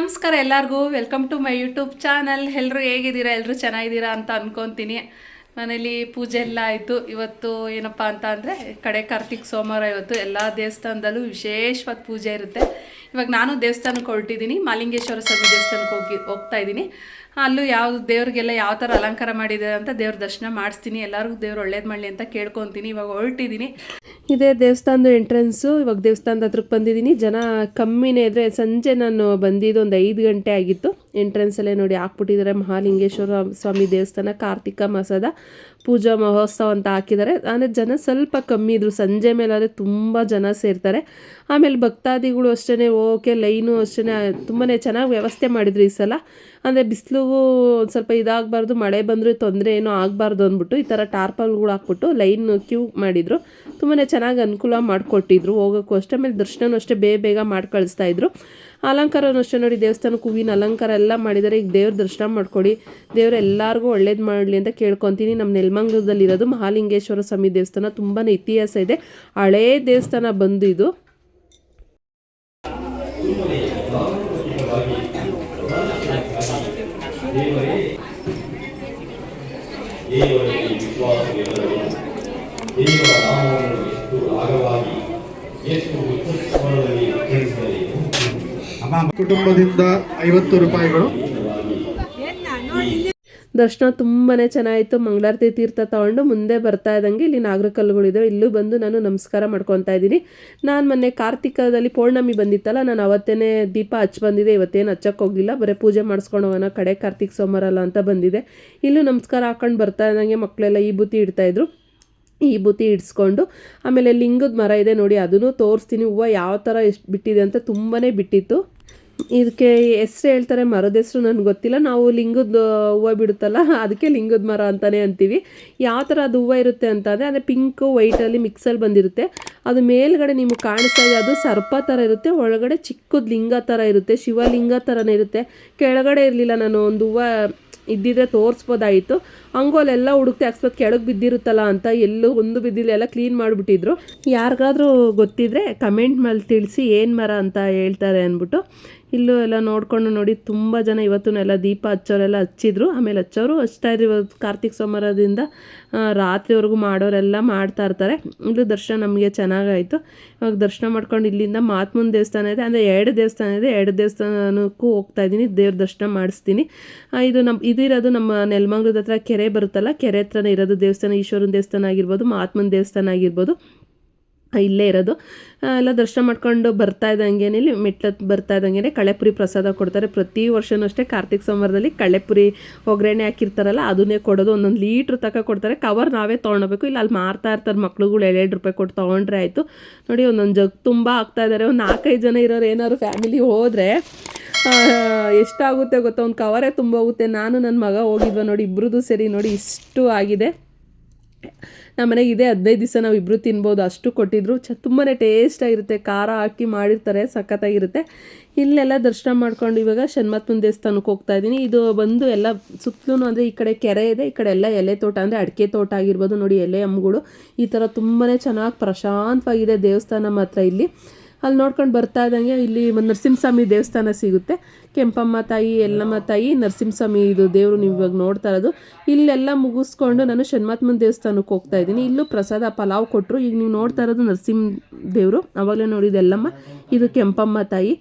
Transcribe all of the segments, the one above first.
ನಮಸ್ಕಾರ ಎಲ್ಲರಿಗೂ. Welcome to my YouTube channel ಎಲ್ಲರೂ ಹೇಗಿದ್ದೀರಾ? ಎಲ್ಲರೂ ಚೆನ್ನಾಗಿದ್ದೀರಾ ಅಂತ ಅಂದ್ಕೊತೀನಿ ಮನೇಲಿ ಪೂಜೆ ಎಲ್ಲ ಆಯಿತು. ಇವತ್ತು ಏನಪ್ಪ ಅಂತ ಅಂದರೆ ಕಡೆ ಕಾರ್ತಿಕ್ ಸೋಮವಾರ ಇವತ್ತು ಎಲ್ಲ ದೇವಸ್ಥಾನದಲ್ಲೂ ವಿಶೇಷವಾದ ಪೂಜೆ ಇರುತ್ತೆ. ಇವಾಗ ನಾನು ದೇವಸ್ಥಾನಕ್ಕೆ ಹೊರಟಿದ್ದೀನಿ. ಮಾಲಿಂಗೇಶ್ವರ ಸ್ವಾಮಿ ದೇವಸ್ಥಾನಕ್ಕೆ ಹೋಗಿ ಹೋಗ್ತಾ ಇದ್ದೀನಿ. ಅಲ್ಲೂ ಯಾವ ದೇವ್ರಿಗೆಲ್ಲ ಯಾವ ಥರ ಅಲಂಕಾರ ಮಾಡಿದ್ದಾರೆ ಅಂತ ದೇವ್ರ ದರ್ಶನ ಮಾಡಿಸ್ತೀನಿ. ಎಲ್ಲರಿಗೂ ದೇವ್ರು ಒಳ್ಳೇದು ಮಾಡಲಿ ಅಂತ ಕೇಳ್ಕೊತೀನಿ. ಇವಾಗ ಹೊರಟಿದ್ದೀನಿ. ಇದೇ ದೇವಸ್ಥಾನದ ಎಂಟ್ರೆನ್ಸು ಇವಾಗ ದೇವಸ್ಥಾನದ ಹತ್ರಕ್ಕೆ ಬಂದಿದ್ದೀನಿ. ಜನ ಕಮ್ಮಿನೇ ಇದ್ರೆ ಸಂಜೆ ನಾನು ಬಂದಿದ್ದು ಒಂದು ಐದು ಗಂಟೆ ಆಗಿತ್ತು. ಎಂಟ್ರೆನ್ಸಲ್ಲೇ ನೋಡಿ ಹಾಕ್ಬಿಟ್ಟಿದ್ದಾರೆ ಮಹಾಲಿಂಗೇಶ್ವರ ಸ್ವಾಮಿ ದೇವಸ್ಥಾನ, ಕಾರ್ತಿಕ ಮಾಸದ ಪೂಜಾ ಮಹೋತ್ಸವ ಅಂತ ಹಾಕಿದ್ದಾರೆ. ಅಂದರೆ ಜನ ಸ್ವಲ್ಪ ಕಮ್ಮಿ ಇದ್ರು. ಸಂಜೆ ಮೇಲಾದರೆ ತುಂಬ ಜನ ಸೇರ್ತಾರೆ. ಆಮೇಲೆ ಭಕ್ತಾದಿಗಳು ಅಷ್ಟೇ ಓಕೆ, ಲೈನು ಅಷ್ಟೇ ತುಂಬಾ ಚೆನ್ನಾಗಿ ವ್ಯವಸ್ಥೆ ಮಾಡಿದ್ರು ಈ ಸಲ. ಅಂದರೆ ಬಿಸಿಲಿಗೂ ಸ್ವಲ್ಪ ಇದಾಗಬಾರ್ದು, ಮಳೆ ಬಂದರೂ ತೊಂದರೆ ಏನೂ ಆಗಬಾರ್ದು ಅಂದ್ಬಿಟ್ಟು ಈ ಥರ ಟಾರ್ಪಲ್ಗಳು ಹಾಕ್ಬಿಟ್ಟು ಲೈನ್ ಕ್ಯೂ ಮಾಡಿದರು. ತುಂಬಾ ಚೆನ್ನಾಗಿ ಅನುಕೂಲ ಮಾಡಿಕೊಟ್ಟಿದ್ರು ಹೋಗೋಕ್ಕೂ ಅಷ್ಟೇ. ಆಮೇಲೆ ದರ್ಶನವೂ ಅಷ್ಟೇ ಬೇಗ ಬೇಗ ಮಾಡಿ ಕಳಿಸ್ತಾ ಇದ್ರು. ಅಲಂಕಾರನೂ ಅಷ್ಟೇ ನೋಡಿ ದೇವಸ್ಥಾನಕ್ಕೆ ಹೂವಿನ ಅಲಂಕಾರ ಎಲ್ಲ ಮಾಡಿದ್ದಾರೆ. ಈಗ ದೇವ್ರ ದರ್ಶನ ಮಾಡ್ಕೊಡಿ, ದೇವ್ರು ಎಲ್ಲರಿಗೂ ಒಳ್ಳೇದು ಮಾಡಲಿ ಅಂತ ಕೇಳ್ಕೊತೀನಿ. ನಮ್ಮ ನೆಲಮಂಗಲದಲ್ಲಿರೋದು ಮಹಾಲಿಂಗೇಶ್ವರ ಸ್ವಾಮಿ ದೇವಸ್ಥಾನ ತುಂಬಾ ಇತಿಹಾಸ ಇದೆ. ಹಳೇ ದೇವಸ್ಥಾನ ಬಂದು ಇದು ಕುಟುಂಬದಿಂದ ಐವತ್ತು ರೂಪಾಯಿಗಳು. ದರ್ಶನ ತುಂಬಾ ಚೆನ್ನಾಗಿತ್ತು ಮಂಗಳಾರತಿ ತೀರ್ಥ ತಗೊಂಡು ಮುಂದೆ ಬರ್ತಾ ಇದ್ದಂಗೆ ಇಲ್ಲಿ ನಾಗರಕಲ್ಲುಗಳಿದ್ದಾವೆ ಇಲ್ಲೂ ಬಂದು ನಾನು ನಮಸ್ಕಾರ ಮಾಡ್ಕೊತಾ ಇದ್ದೀನಿ. ನಾನು ಮೊನ್ನೆ ಕಾರ್ತಿಕದಲ್ಲಿ ಪೌರ್ಣಮಿ ಬಂದಿತ್ತಲ್ಲ, ನಾನು ಅವತ್ತೇ ದೀಪ ಹಚ್ಚಿ ಬಂದಿದೆ. ಇವತ್ತೇನು ಹಚ್ಚಕ್ಕೆ ಹೋಗಿಲ್ಲ ಬರೀ ಪೂಜೆ ಮಾಡಿಸ್ಕೊಂಡು ಹೋಗೋಣ, ಕಡೆ ಕಾರ್ತಿಕ್ ಸೋಮವಾರ ಅಲ್ಲ ಅಂತ ಬಂದಿದೆ. ಇಲ್ಲೂ ನಮಸ್ಕಾರ ಹಾಕೊಂಡು ಬರ್ತಾ ಇದ್ದಂಗೆ ಮಕ್ಕಳೆಲ್ಲ ಈ ಬುತ್ತಿ ಇಡ್ತಾಯಿದ್ರು ಈ ಬುತ್ತಿ ಇಡಿಸ್ಕೊಂಡು, ಆಮೇಲೆ ಲಿಂಗದ ಮರ ಇದೆ ನೋಡಿ, ಅದನ್ನು ತೋರಿಸ್ತೀನಿ. ಹೂವು ಯಾವ ಥರ ಎಷ್ಟು ಬಿಟ್ಟಿದೆ ಅಂತ ತುಂಬಾ ಬಿಟ್ಟಿತ್ತು. ಇದಕ್ಕೆ ಹೆಸ್ರು ಹೇಳ್ತಾರೆ ಮರದ ಹೆಸ್ರು ನನಗೆ ಗೊತ್ತಿಲ್ಲ. ನಾವು ಲಿಂಗದ ಹೂವು ಬಿಡುತ್ತಲ್ಲ, ಅದಕ್ಕೆ ಲಿಂಗದ ಮರ ಅಂತಲೇ ಅಂತೀವಿ. ಯಾವ ಥರ ಅದು ಹೂವು ಇರುತ್ತೆ ಅಂತ ಅಂದರೆ ಅದೇ ಪಿಂಕು ವೈಟಲ್ಲಿ ಮಿಕ್ಸಲ್ಲಿ ಬಂದಿರುತ್ತೆ. ಅದು ಮೇಲ್ಗಡೆ ನಿಮಗೆ ಕಾಣಿಸ್ತಾ ಇದೆ, ಅದು ಸರ್ಪ ಥರ ಇರುತ್ತೆ. ಒಳಗಡೆ ಚಿಕ್ಕದ ಲಿಂಗ ಥರ ಇರುತ್ತೆ, ಶಿವಲಿಂಗ ಥರನೇ ಇರುತ್ತೆ. ಕೆಳಗಡೆ ಇರಲಿಲ್ಲ ನಾನು, ಒಂದು ಹೂವು ಇದ್ದಿದ್ರೆ ತೋರಿಸ್ಬೋದಾಯಿತು. ಹಂಗೋಲೆಲ್ಲ ಹುಡುಕ್ತೆ ಅಕಸ್ಮಾತ್ ಕೆಳಗೆ ಬಿದ್ದಿರುತ್ತಲ್ಲ ಅಂತ ಎಲ್ಲೂ ಒಂದು ಬಿದ್ದಿಲ್ಲ, ಎಲ್ಲ ಕ್ಲೀನ್ ಮಾಡಿಬಿಟ್ಟಿದ್ರು. ಯಾರಿಗಾದ್ರೂ ಗೊತ್ತಿದ್ರೆ ಕಮೆಂಟ್ ಮೇಲೆ ತಿಳಿಸಿ ಏನು ಮರ ಅಂತ ಹೇಳ್ತಾರೆ ಅಂದ್ಬಿಟ್ಟು. ಇಲ್ಲೂ ಎಲ್ಲ ನೋಡ್ಕೊಂಡು ನೋಡಿ ತುಂಬ ಜನ ಇವತ್ತು ಎಲ್ಲ ದೀಪ ಹಚ್ಚೋರೆಲ್ಲ ಹಚ್ಚಿದ್ರು. ಆಮೇಲೆ ಹಚ್ಚೋರು ಹಚ್ತಾ ಇದ್ರು ಇವತ್ತು ಕಾರ್ತಿಕ್ ಸೋಮವಾರದಿಂದ ರಾತ್ರಿವರೆಗೂ ಮಾಡೋರೆಲ್ಲ ಮಾಡ್ತಾ ಇರ್ತಾರೆ. ಇಲ್ಲೂ ದರ್ಶನ ನಮಗೆ ಚೆನ್ನಾಗಾಯಿತು. ಇವಾಗ ದರ್ಶನ ಮಾಡ್ಕೊಂಡು ಇಲ್ಲಿಂದ ಮಾತ್ಮನ್ ದೇವಸ್ಥಾನ ಇದೆ. ಅಂದರೆ ಎರಡು ದೇವಸ್ಥಾನ ಇದೆ. ಎರಡು ದೇವಸ್ಥಾನಕ್ಕೂ ಹೋಗ್ತಾ ಇದ್ದೀನಿ. ದೇವ್ರ ದರ್ಶನ ಮಾಡಿಸ್ತೀನಿ. ಇದು ನಮ್ಮ ಇದಿರೋದು ನಮ್ಮ ನೆಲಮಂಗ್ಲದ ಹತ್ರ ಕೆರೆ ಬರುತ್ತಲ್ಲ, ಕೆರೆ ಹತ್ರನೇ ಇರೋದು ದೇವಸ್ಥಾನ. ಈಶ್ವರನ ದೇವಸ್ಥಾನ ಆಗಿರ್ಬೋದು ಮಹಾತ್ಮನ ದೇವಸ್ಥಾನ ಆಗಿರ್ಬೋದು. ಇಲ್ಲೇ ಇರೋದು. ಎಲ್ಲ ದರ್ಶನ ಮಾಡ್ಕೊಂಡು ಬರ್ತಾ ಇದ್ದಂಗೆ ಇಲ್ಲಿ, ಮೆಟ್ಲ ಬರ್ತಾ ಇದ್ದಂಗೆ ಕಳೆಪುರಿ ಪ್ರಸಾದ ಕೊಡ್ತಾರೆ. ಪ್ರತಿ ವರ್ಷವೂ ಅಷ್ಟೇ ಕಾರ್ತಿಕ್ ಸೋಮವಾರದಲ್ಲಿ ಕಳೆಪುರಿ ಒಗ್ಗರಣೆ ಹಾಕಿರ್ತಾರಲ್ಲ, ಅದನ್ನೇ ಕೊಡೋದು. ಒಂದೊಂದು ಲೀಟ್ರ್ ತಕ ಕೊಡ್ತಾರೆ. ಕವರ್ ನಾವೇ ತೊಗೊಳ್ಬೇಕು. ಇಲ್ಲ, ಅಲ್ಲಿ ಮಾರ್ತಾ ಇರ್ತಾರೆ. ಮಕ್ಳುಗಳು ಎರಡು ರೂಪಾಯಿ ಕೊಟ್ಟು ತೊಗೊಂಡ್ರೆ ಆಯಿತು. ನೋಡಿ, ಒಂದೊಂದು ಜಗ್ ತುಂಬ ಆಗ್ತಾ ಇದ್ದಾರೆ ಒಂದು ನಾಲ್ಕೈದು ಜನ ಇರೋರು ಏನಾದ್ರು ಫ್ಯಾಮಿಲಿ ಹೋದರೆ ಎಷ್ಟಾಗುತ್ತೆ ಗೊತ್ತಾ? ಒಂದು ಕವರೇ ತುಂಬ ಹೋಗುತ್ತೆ. ನಾನು ನನ್ನ ಮಗ ಹೋಗಿದ್ವ ನೋಡಿ ಇಬ್ಬರದ್ದು ಸರಿ ನೋಡಿ, ಇಷ್ಟು ಆಗಿದೆ. ನಮ್ಮ ಮನೆಗೆ ಇದೆ ಹದಿನೈದು ದಿವಸ ನಾವು ಇಬ್ಬರು ತಿನ್ಬೋದು, ಅಷ್ಟು ಕೊಟ್ಟಿದ್ರು. ಚ ತುಂಬಾ ಟೇಸ್ಟಾಗಿರುತ್ತೆ ಖಾರ ಹಾಕಿ ಮಾಡಿರ್ತಾರೆ, ಸಖತ್ತಾಗಿರುತ್ತೆ. ಇಲ್ಲೆಲ್ಲ ದರ್ಶನ ಮಾಡ್ಕೊಂಡು ಇವಾಗ ಶನ್ಮಾತ್ಮನ ದೇವಸ್ಥಾನಕ್ಕೆ ಹೋಗ್ತಾ ಇದ್ದೀನಿ. ಇದು ಬಂದು ಎಲ್ಲ ಸುತ್ತಲೂ ಅಂದರೆ ಈ ಕಡೆ ಕೆರೆ ಇದೆ, ಈ ಕಡೆ ಎಲ್ಲ ಎಲೆ ತೋಟ ಅಂದರೆ ಅಡಿಕೆ ತೋಟ ಆಗಿರ್ಬೋದು. ನೋಡಿ ಎಲೆ ಅಮ್ಮಗಳು ಈ ಥರ ತುಂಬಾ ಚೆನ್ನಾಗಿ ಪ್ರಶಾಂತವಾಗಿದೆ ದೇವಸ್ಥಾನ ಮಾತ್ರ ಇಲ್ಲಿ. ಅಲ್ಲಿ ನೋಡ್ಕೊಂಡು ಬರ್ತಾ ಇದ್ದಂಗೆ ಇಲ್ಲಿ ನರಸಿಂಹಸ್ವಾಮಿ ದೇವಸ್ಥಾನ ಸಿಗುತ್ತೆ. ಕೆಂಪಮ್ಮ ತಾಯಿ ಎಲ್ಲಮ್ಮ ತಾಯಿ, ನರಸಿಂಹಸ್ವಾಮಿ ಇದು ದೇವರು ನೀವು ಇವಾಗ ನೋಡ್ತಾ ಇರೋದು. ಇಲ್ಲೆಲ್ಲ ಮುಗಿಸ್ಕೊಂಡು ನಾನು ಶನ್ಮಾತ್ಮನ ದೇವಸ್ಥಾನಕ್ಕೆ ಹೋಗ್ತಾ ಇದ್ದೀನಿ. ಇಲ್ಲೂ ಪ್ರಸಾದ, ಪಲಾವ್ ಕೊಟ್ಟರು ಈಗ ನೀವು ನೋಡ್ತಾ ಇರೋದು ನರಸಿಂಹ ದೇವರು. ಅವಾಗಲೇ ನೋಡಿದ ಎಲ್ಲಮ್ಮ ಇದು ಕೆಂಪಮ್ಮ ತಾಯಿ.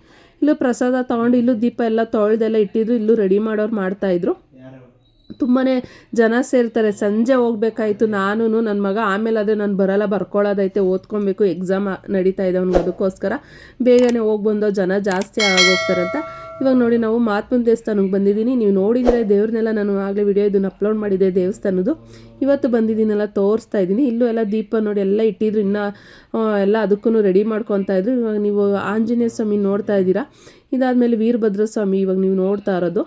ಇಲ್ಲೂ ಪ್ರಸಾದ ತೊಗೊಂಡು ಇಲ್ಲೂ ದೀಪ ಎಲ್ಲ ತೊಳೆದೆಲ್ಲ ಇಟ್ಟಿದ್ರು. ಇಲ್ಲೂ ರೆಡಿ ಮಾಡೋರು ಮಾಡ್ತಾಯಿದ್ರು ತುಂಬಾ ಜನ ಸೇರ್ತಾರೆ. ಸಂಜೆ ಹೋಗ್ಬೇಕಾಯ್ತು ನಾನು ನನ್ನ ಮಗ, ಆಮೇಲೆ ಅದೇ ನಾನು ಬರಲ್ಲ ಬರ್ಕೊಳ್ಳೋದೈತೆ ಓದ್ಕೊಬೇಕು ಎಕ್ಸಾಮ್ ನಡೀತಾ ಇದೆ ಅವ್ನಿಗೆ ಅದಕ್ಕೋಸ್ಕರ. ಬೇಗನೆ ಹೋಗಿ ಬಂದೋ ಜನ ಜಾಸ್ತಿ ಆಗೋಗ್ತಾರಂತ ಇವಾಗ ನೋಡಿ ನಾವು ಮಹಾತ್ಮನ ದೇವಸ್ಥಾನಕ್ಕೆ ಬಂದಿದ್ದೀನಿ ನೀವು ನೋಡಿದರೆ ದೇವ್ರನ್ನೆಲ್ಲ ನಾನು ಆಗಲೇ ವಿಡಿಯೋ ಇದನ್ನು ಅಪ್ಲೋಡ್ ಮಾಡಿದೆ ದೇವಸ್ಥಾನದ್ದು. ಇವತ್ತು ಬಂದಿದ್ದೀನೆಲ್ಲ, ತೋರಿಸ್ತಾ ಇದ್ದೀನಿ ಇಲ್ಲೂ ಎಲ್ಲ ದೀಪ ನೋಡಿ ಎಲ್ಲ ಇಟ್ಟಿದ್ರು. ಇನ್ನೂ ಎಲ್ಲ ಅದಕ್ಕೂ ರೆಡಿ ಮಾಡ್ಕೊತಾ ಇದ್ರು. ಇವಾಗ ನೀವು ಆಂಜನೇಯ ಸ್ವಾಮಿ ನೋಡ್ತಾ ಇದ್ದೀರಾ? ಇದಾದಮೇಲೆ ವೀರಭದ್ರ ಸ್ವಾಮಿ ಇವಾಗ ನೀವು ನೋಡ್ತಾ ಇರೋದು.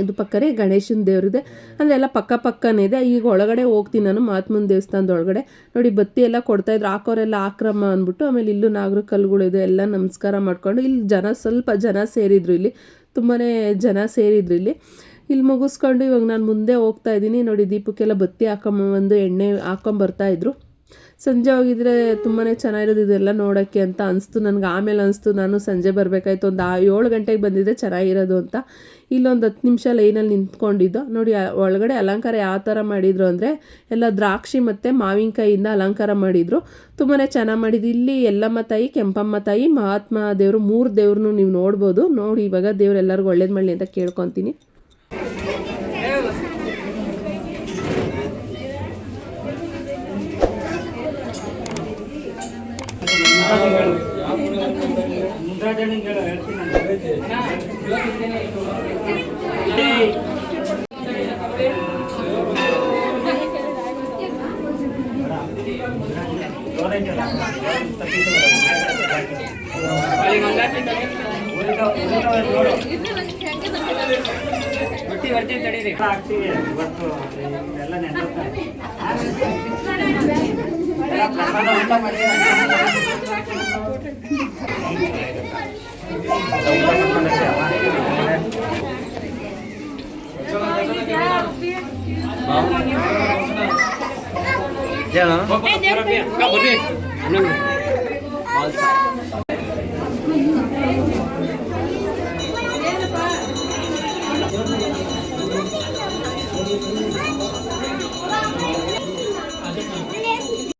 ಇದು ಪಕ್ಕನೇ ಗಣೇಶನ ದೇವ್ರಿದೆ. ಅಂದರೆ ಎಲ್ಲ ಪಕ್ಕ ಪಕ್ಕನೇ ಇದೆ. ಈಗ ಒಳಗಡೆ ಹೋಗ್ತೀನಿ ನಾನು ಮಹಾತ್ಮನ ದೇವಸ್ಥಾನದ ಒಳಗಡೆ ನೋಡಿ, ಬತ್ತಿ ಎಲ್ಲ ಕೊಡ್ತಾಯಿದ್ರು ಹಾಕೋರೆಲ್ಲ ಆಕ್ರಮ ಅಂದ್ಬಿಟ್ಟು, ಆಮೇಲೆ ಇಲ್ಲೂ ನಾಗರ ಕಲ್ಲುಗಳಿದೆ ಎಲ್ಲ ನಮಸ್ಕಾರ ಮಾಡ್ಕೊಂಡು. ಇಲ್ಲಿ ಜನ, ಸ್ವಲ್ಪ ಜನ ಸೇರಿದ್ರು ಇಲ್ಲಿ. ತುಂಬಾ ಜನ ಸೇರಿದ್ರು ಇಲ್ಲಿ. ಇಲ್ಲಿ ಮುಗಿಸ್ಕೊಂಡು ಇವಾಗ ನಾನು ಮುಂದೆ ಹೋಗ್ತಾ ಇದ್ದೀನಿ. ನೋಡಿ, ದೀಪಕ್ಕೆಲ್ಲ ಬತ್ತಿ ಹಾಕೊಂಬಂದು, ಎಣ್ಣೆ ಹಾಕೊಂಬರ್ತಾ ಇದ್ರು. ಸಂಜೆ ಹೋಗಿದ್ರೆ ತುಂಬಾ ಚೆನ್ನಾಗಿರೋದು ಇದೆಲ್ಲ ನೋಡೋಕ್ಕೆ ಅಂತ ಅನಿಸ್ತು. ನನಗೆ ಆಮೇಲೆ ಅನಿಸ್ತು, ನಾನು ಸಂಜೆ ಬರಬೇಕಾಯ್ತು. ಒಂದು ಆ ಏಳು ಗಂಟೆಗೆ ಬಂದಿದ್ದರೆ ಚೆನ್ನಾಗಿರೋದು ಅಂತ ಇಲ್ಲೊಂದು ಹತ್ತು ನಿಮಿಷ ಲೈನಲ್ಲಿ ನಿಂತ್ಕೊಂಡಿದ್ದು. ನೋಡಿ ಒಳಗಡೆ ಅಲಂಕಾರ ಯಾವ ಥರ ಮಾಡಿದರು ಅಂದರೆ ಎಲ್ಲ ದ್ರಾಕ್ಷಿ ಮತ್ತು ಮಾವಿನಕಾಯಿಯಿಂದ ಅಲಂಕಾರ ಮಾಡಿದರು. ತುಂಬಾ ಚೆನ್ನಾಗಿ ಮಾಡಿದ್ದು. ಇಲ್ಲಿ ಎಲ್ಲಮ್ಮ ತಾಯಿ, ಕೆಂಪಮ್ಮ ತಾಯಿ, ಮಹಾತ್ಮ ದೇವರು ಮೂರು ದೇವ್ರನ್ನೂ ನೀವು ನೋಡ್ಬೋದು. ನೋಡಿ, ಇವಾಗ ದೇವ್ರು ಎಲ್ಲರಿಗೂ ಒಳ್ಳೇದು ಮಾಡಲಿ ಅಂತ ಕೇಳ್ಕೊತೀನಿ. ಬರ್ತಿ ಬರ್ತಿ ತಡೀರಿ ಆಗ್ತೀವಿ ಇವತ್ತು ಎಲ್ಲ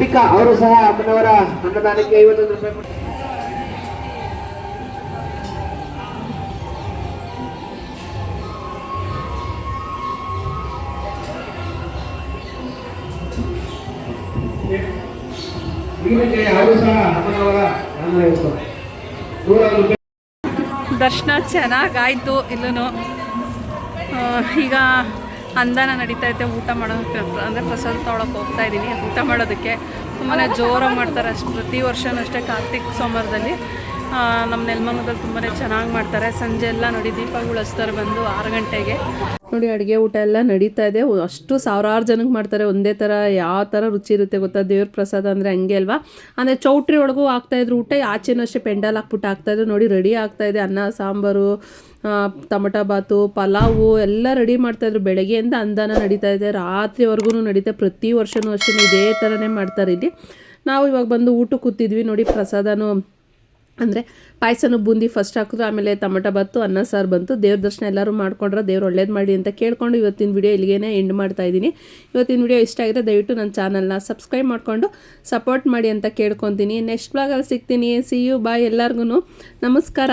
ಅಂಬಿಕಾ ಅವರು ಸಹ ಅಮ್ಮನವರ ಅನ್ನದಾನಕ್ಕೆ ಐವತ್ತೊಂದು ರೂಪಾಯಿ ಅವರು ಸಹ ದರ್ಶನ ಚೆನ್ನಾಗಾಯಿತು ಇಲ್ಲೂ ಈಗ ಅಂದಾನ ನಡೀತಾ ಐತೆ, ಊಟ ಮಾಡೋದಕ್ಕೆ ಅಂದರೆ ಪ್ರಸಾದ ತೊಗೊಳಕ್ಕೆ ಹೋಗ್ತಾ ಇದ್ದೀನಿ ಊಟ ಮಾಡೋದಕ್ಕೆ ತುಂಬಾ ಜೋರಾಗಿ ಮಾಡ್ತಾರೆ ಅಷ್ಟು ಪ್ರತಿ ವರ್ಷವೂ ಅಷ್ಟೇ ಕಾರ್ತಿಕ್ ಸೋಮವಾರದಲ್ಲಿ. ನಮ್ಮ ನೆಲಮಂಗದಲ್ಲಿ ತುಂಬಾ ಚೆನ್ನಾಗಿ ಮಾಡ್ತಾರೆ. ಸಂಜೆ ಎಲ್ಲ ನೋಡಿ ದೀಪಗಳು ಹಚ್ತಾರೆ ಬಂದು ಆರು ಗಂಟೆಗೆ. ನೋಡಿ ಅಡುಗೆ ಊಟ ಎಲ್ಲ ನಡೀತಾ ಇದೆ. ಅಷ್ಟು ಸಾವಿರಾರು ಜನಕ್ಕೆ ಮಾಡ್ತಾರೆ. ಒಂದೇ ಥರ ಯಾವ ಥರ ರುಚಿ ಇರುತ್ತೆ ಗೊತ್ತಾ? ದೇವ್ರ ಪ್ರಸಾದ ಅಂದರೆ ಹಂಗೆ ಅಲ್ವಾ? ಅಂದರೆ ಚೌಟ್ರಿ ಒಳಗೂ ಹಾಕ್ತಾಯಿದ್ರು ಊಟ, ಆಚೆನೂ ಅಷ್ಟೇ ಪೆಂಡಲ್ ಹಾಕ್ಬಿಟ್ಟು ಆಗ್ತಾಯಿದ್ರು ನೋಡಿ ರೆಡಿ ಆಗ್ತಾಯಿದೆ ಅನ್ನ, ಸಾಂಬಾರು ಟೊಮಟೊ ಬಾತು, ಪಲಾವು ಎಲ್ಲ ರೆಡಿ ಮಾಡ್ತಾಯಿದ್ರು ಬೆಳಗ್ಗೆಯಿಂದ ಅಂದಾನ ನಡೀತಾ ಇದೆ. ರಾತ್ರಿವರೆಗೂ ನಡೀತಾ. ಪ್ರತಿ ವರ್ಷವೂ ಅಷ್ಟೇ ಇದೇ ಥರನೇ ಮಾಡ್ತಾರೆ ಇಲ್ಲಿ. ನಾವು ಇವಾಗ ಬಂದು ಊಟಕ್ಕೆ ಕೂತಿದ್ವಿ. ನೋಡಿ ಪ್ರಸಾದನೂ ಅಂದರೆ ಪಾಯಸನೂ ಬೂಂದಿ ಫಸ್ಟ್ ಹಾಕಿದ್ರು ಆಮೇಲೆ ಟೊಮಟೊ ಬಾತು, ಅನ್ನ, ಸಾರು ಬಂತು. ದೇವ್ರ ದರ್ಶನ ಎಲ್ಲರೂ ಮಾಡ್ಕೊಂಡ್ರೆ ದೇವ್ರು ಒಳ್ಳೇದು ಮಾಡಿ ಅಂತ ಕೇಳ್ಕೊಂಡು ಇವತ್ತಿನ ವಿಡಿಯೋ ಇಲ್ಲಿಗೇ ಎಂಡ್ ಮಾಡ್ತಾ ಇದ್ದೀನಿ. ಇವತ್ತಿನ ವಿಡಿಯೋ ಇಷ್ಟ ಆಗಿದ್ರೆ ದಯವಿಟ್ಟು ನನ್ನ ಚಾನಲ್ನ ಸಬ್ಸ್ಕ್ರೈಬ್ ಮಾಡಿಕೊಂಡು ಸಪೋರ್ಟ್ ಮಾಡಿ ಅಂತ ಕೇಳ್ಕೊತೀನಿ. ನೆಕ್ಸ್ಟ್ ಬ್ಲಾಗಲ್ಲಿ ಸಿಗ್ತೀನಿ. ಸಿ ಯು ಬಾಯ್ ಎಲ್ಲರಿಗೂ ನಮಸ್ಕಾರ.